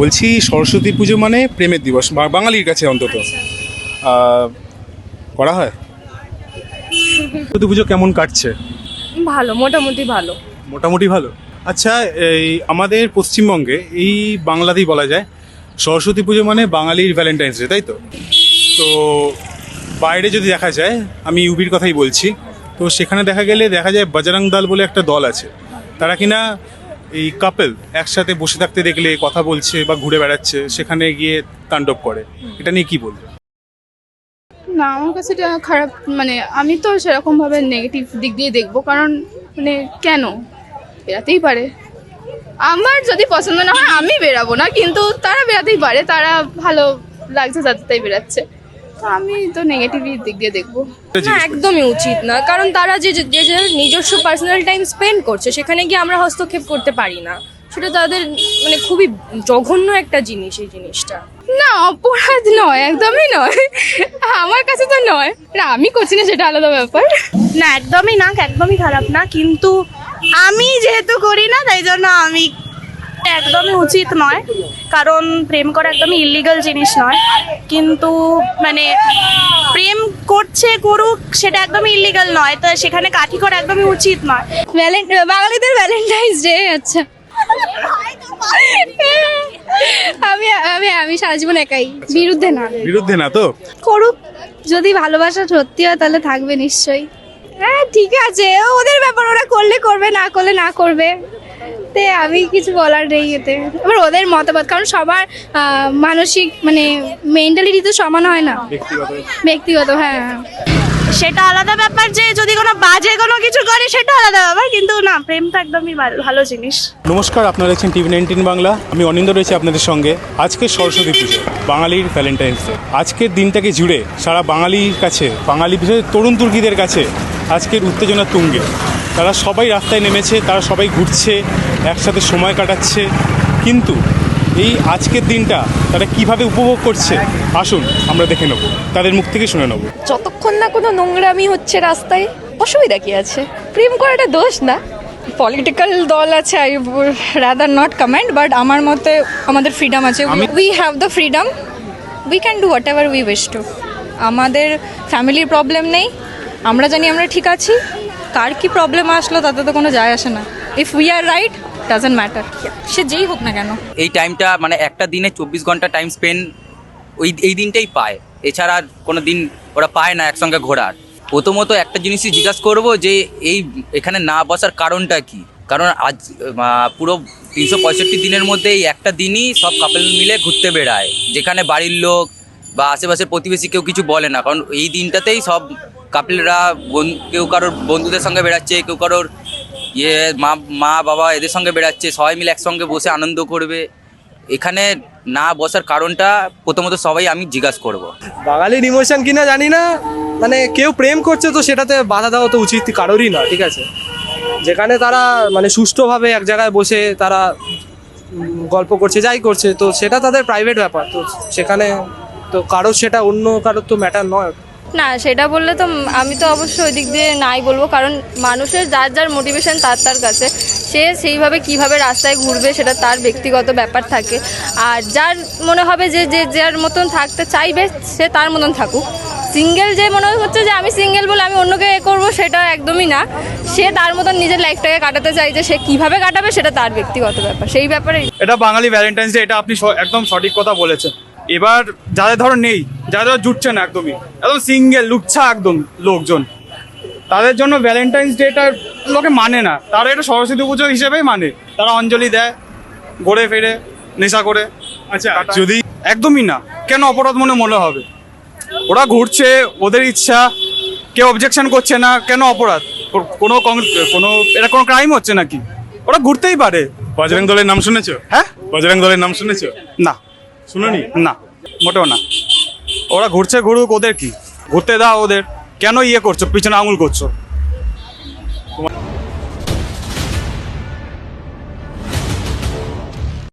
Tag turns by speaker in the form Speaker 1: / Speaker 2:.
Speaker 1: বলছি সরস্বতী পুজো মানে প্রেমের দিবস বাঙালির কাছে অন্তত। করা হয়? সরস্বতী পুজো কেমন কাটছে?
Speaker 2: ভালো মোটামুটি ভালো।
Speaker 1: মোটামুটি ভালো? আচ্ছা এই আমাদের পশ্চিমবঙ্গে এই বাংলাতেই বলা যায় সরস্বতী পুজো মানে বাঙালির ভ্যালেন্টাইন্স ডে তাই তো? তো বাইরে যদি দেখা যায় আমি ইউবির কথাই বলছি তো সেখানে দেখা গেলে দেখা যায় বজরং দল বলে একটা দল আছে। তারা কিনা এই কাপেল একসাথে বসে থাকতে দেখলে, কথা বলছে বা ঘুরে বেড়াচ্ছে, সেখানে গিয়ে তাণ্ডব করে। এটা নিয়ে কি বলবে?
Speaker 3: না, আমার কাছে এটা খারাপ মানে আমি তো সেরকম ভাবে নেগেটিভ দিক দিয়ে দেখব, কারণ মানে কেন? বেরাতেই পারে। আমার যদি পছন্দ না হয়, আমি বেরাবো না, কিন্তু তারা বেরাতেই পারে, তারা ভালো লাগছে তাদের তাই বেরাচ্ছে আমি তো নেগেটিভ দিক দিয়ে দেখব।
Speaker 2: না একদমই উচিত না কারণ তারা যে যে যে নিজস্ব পার্সোনাল টাইম স্পেন্ড করছে সেখানে গিয়ে আমরা হস্তক্ষেপ করতে পারি না। সেটা তাদের মানে খুবই জঘন্য একটা জিনিস এই জিনিসটা।
Speaker 3: না অপরাধ নয় একদমই নয়। আমার কাছে তো নয়। না আমি করছি না সেটা আলাদা ব্যাপার।
Speaker 4: না একদমই না একদমই খারাপ না কিন্তু আমি যেহেতু করি না তাই জন্য আমি একদমই উচিত নয়। কারণ প্রেম করা একদমই ইলিগাল জিনিস নয়। কিন্তু মানে প্রেম করছে করুক সেটা একদমই ইলিগাল নয়। তো সেখানে কাঠি করা একদমই উচিত নয়।
Speaker 5: বাঙালিদের ভ্যালেন্টাইন্স ডে আচ্ছা। আমি আমি আমি সারা জীবন একাই। বিরুদ্ধে না।
Speaker 1: বিরুদ্ধে না তো?
Speaker 5: করুক। যদি ভালোবাসা সত্যি হয় তাহলে থাকবে নিশ্চয়ই। হ্যাঁ ঠিক আছে। ওদের ব্যাপার ওরা করলে করবে না করলে না করবে। তে আমি কিছু বলার নেই এতে। এবার ওদের মতামত কারণ সবার মানসিক মানে মেন্টালিটি তো সমান হয় না।
Speaker 1: ব্যক্তিগত।
Speaker 5: ব্যক্তিগত হ্যাঁ। হ্যাঁ
Speaker 4: সেটা আলাদা ব্যাপার যে যদি কোনো বাজে কোনো কিছু করে সেটা আলাদা ব্যাপার কিন্তু না প্রেম তো একদমই ভালো- ভালো জিনিস।
Speaker 1: নমস্কার আপনারা দেখছেন টিভি নাইনটিন বাংলা। আমি অনিন্দ রয়েছি আপনাদের সঙ্গে। আজকে সরস্বতী পুজো বাঙালির ভ্যালেন্টাইন্স ডে আজকের দিনটাকে জুড়ে সারা বাঙালির কাছে বাঙালি বিশেষ তরুণ তুর্কিদের কাছে আজকের উত্তেজনা তুঙ্গে। তারা সবাই রাস্তায় নেমেছে তারা সবাই ঘুরছে একসাথে সময় কাটাচ্ছে। কিন্তু এই আজকের দিনটা তারা কীভাবে উপভোগ করছে? আসুন আমরা দেখে নেব। তাদের মুখ থেকে শুনে নেব।
Speaker 6: যতক্ষণ না কোনো নোংরামি হচ্ছে রাস্তায় অসুবিধা কি আছে? প্রেম করাটা দোষ না? পলিটিক্যাল দল আছে I rather not comment but আমার মতে আমাদের ফ্রিডম আছে। We have the freedom we can do whatever we wish to আমাদের ফ্যামিলির প্রবলেম নেই। আমরা জানি আমরা ঠিক আছি। কার কি প্রবলেম আসলো, তাতে তো কোনো যায় আসে না। If we are right doesn't matter সে যেই হোক না কেন।
Speaker 7: এই টাইমটা মানে একটা দিনে চব্বিশ ঘণ্টা টাইম স্পেন্ড ওই, এই দিনটাই পায়। এছাড়া কোনো দিন ওরা পায় না একসঙ্গে ঘোরার। প্রথমত একটা জিনিসই জিজ্ঞাসা করব যে, এই এখানে না বসার কারণটা কি? কারণ আজ পুরো তিনশো পঁয়ষট্টি দিনের মধ্যে এই একটা দিনই সব কাপল মিলে ঘুরতে বেড়ায়। যেখানে বাড়ির লোক বা আশেপাশের প্রতিবেশী কেউ কিছু বলে না। কারণ এই দিনটাতেই সব কাপলরা কেউ কারোর বন্ধুদের সঙ্গে বেড়াচ্ছে, কেউ কারোর ইয়ে মা মা, বাবা এদের সঙ্গে বেড়াচ্ছে, সবাই মিলে একসঙ্গে বসে আনন্দ করবে। এখানে না বসার কারণটা প্রথমত সবাই আমি জিজ্ঞাসা করব।
Speaker 8: বাঙালির ইমোশন কিনা জানি না। মানে কেউ প্রেম করছে তো সেটাতে বাধা দেওয়া তো উচিত কারোরই না ঠিক আছে? যেখানে তারা মানে সুষ্ঠুভাবে এক জায়গায় বসে তারা গল্প করছে, যাই করছে, তো সেটা তাদের প্রাইভেট ব্যাপার। তো সেখানে তো কারোর সেটা অন্য কারোর তো ম্যাটার নয়।
Speaker 2: না, সেটা বললে তো আমি তো অবশ্যই ওই দিক দিয়ে নাই বলব, কারণ মানুষের যার যার মোটিভেশন তার তার কাছে। সে সেইভাবে কীভাবে রাস্তায় ঘুরবে সেটা তার ব্যক্তিগত ব্যাপার থাকে। আর যার মনে হবে যে যে, যার মতন থাকতে চাইবে, সে তার মতন থাকুক। সিঙ্গেল যে মনে হচ্ছে যে, আমি সিঙ্গেল বলে আমি অন্যকে এ করব, সেটা একদমই না। সে তার মতন নিজের লাইফটাকে কাটাতে চাইছে সে কীভাবে কাটাবে সেটা তার ব্যক্তিগত ব্যাপার। সেই ব্যাপারে
Speaker 9: এটা বাঙালি ভ্যালেন্টাইন্স ডে এটা আপনি একদম সঠিক কথা বলেছেন। এবার যাদের ধরো নেই যাদের ধরো জুটছে না একদমই একদম সিঙ্গেল লুচ্ছা একদম লোকজন তাদের জন্য ভ্যালেন্টাইন্স ডেটা লোকে মানে না। তারা এটা সরস্বতী পুজো হিসেবেই মানে। তারা অঞ্জলি দেয় ঘুরে ফিরে নেশা করে।
Speaker 1: আচ্ছা। যদি
Speaker 9: একদমই না কেন অপরাধ মনে মনে হবে? ওরা ঘুরছে ওদের ইচ্ছা কেউ অবজেকশন করছে না কেন অপরাধ? কোনো কোনো এটা কোনো ক্রাইম হচ্ছে নাকি? ওরা ঘুরতেই পারে।
Speaker 1: বজরং দলের নাম শুনেছো?
Speaker 9: হ্যাঁ?
Speaker 1: বজরং দলের নাম শুনেছো?
Speaker 9: না।
Speaker 1: শুনোনি?
Speaker 9: না। মোটেও না। ওরা ঘুরছে ঘুরুক, ওদের কি? ঘুরতে দাও ওদের। কেন ইয়ে করছ? পিছনে আঙুল করছ?